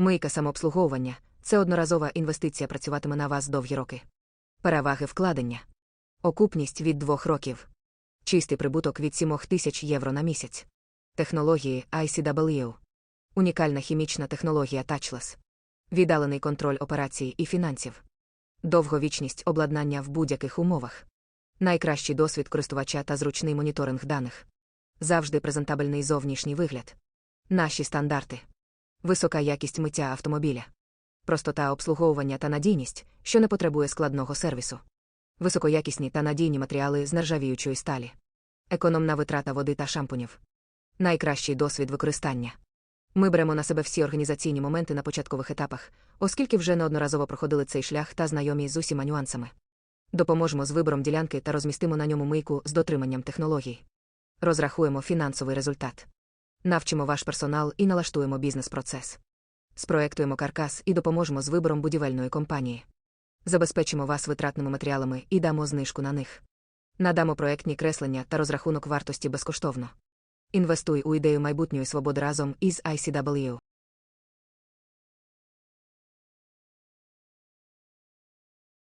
Мийка самообслуговування це одноразова інвестиція працюватиме на вас довгі роки. Переваги вкладення. Окупність від 2 років. Чистий прибуток від 7 тисяч євро на місяць. Технології ICW. Унікальна хімічна технологія Touchless. Віддалений контроль операцій і фінансів. Довговічність обладнання в будь-яких умовах. Найкращий досвід користувача та зручний моніторинг даних. Завжди презентабельний зовнішній вигляд. Наші стандарти. Висока якість миття автомобіля. Простота обслуговування та надійність, що не потребує складного сервісу. Високоякісні та надійні матеріали з нержавіючої сталі. Економна витрата води та шампунів. Найкращий досвід використання. Ми беремо на себе всі організаційні моменти на початкових етапах, оскільки вже неодноразово проходили цей шлях та знайомі з усіма нюансами. Допоможемо з вибором ділянки та розмістимо на ньому мийку з дотриманням технологій. Розрахуємо фінансовий результат. Навчимо ваш персонал і налаштуємо бізнес-процес. Спроектуємо каркас і допоможемо з вибором будівельної компанії. Забезпечимо вас витратними матеріалами і дамо знижку на них. Надамо проектні креслення та розрахунок вартості безкоштовно. Інвестуй у ідею майбутньої свободи разом із ICW.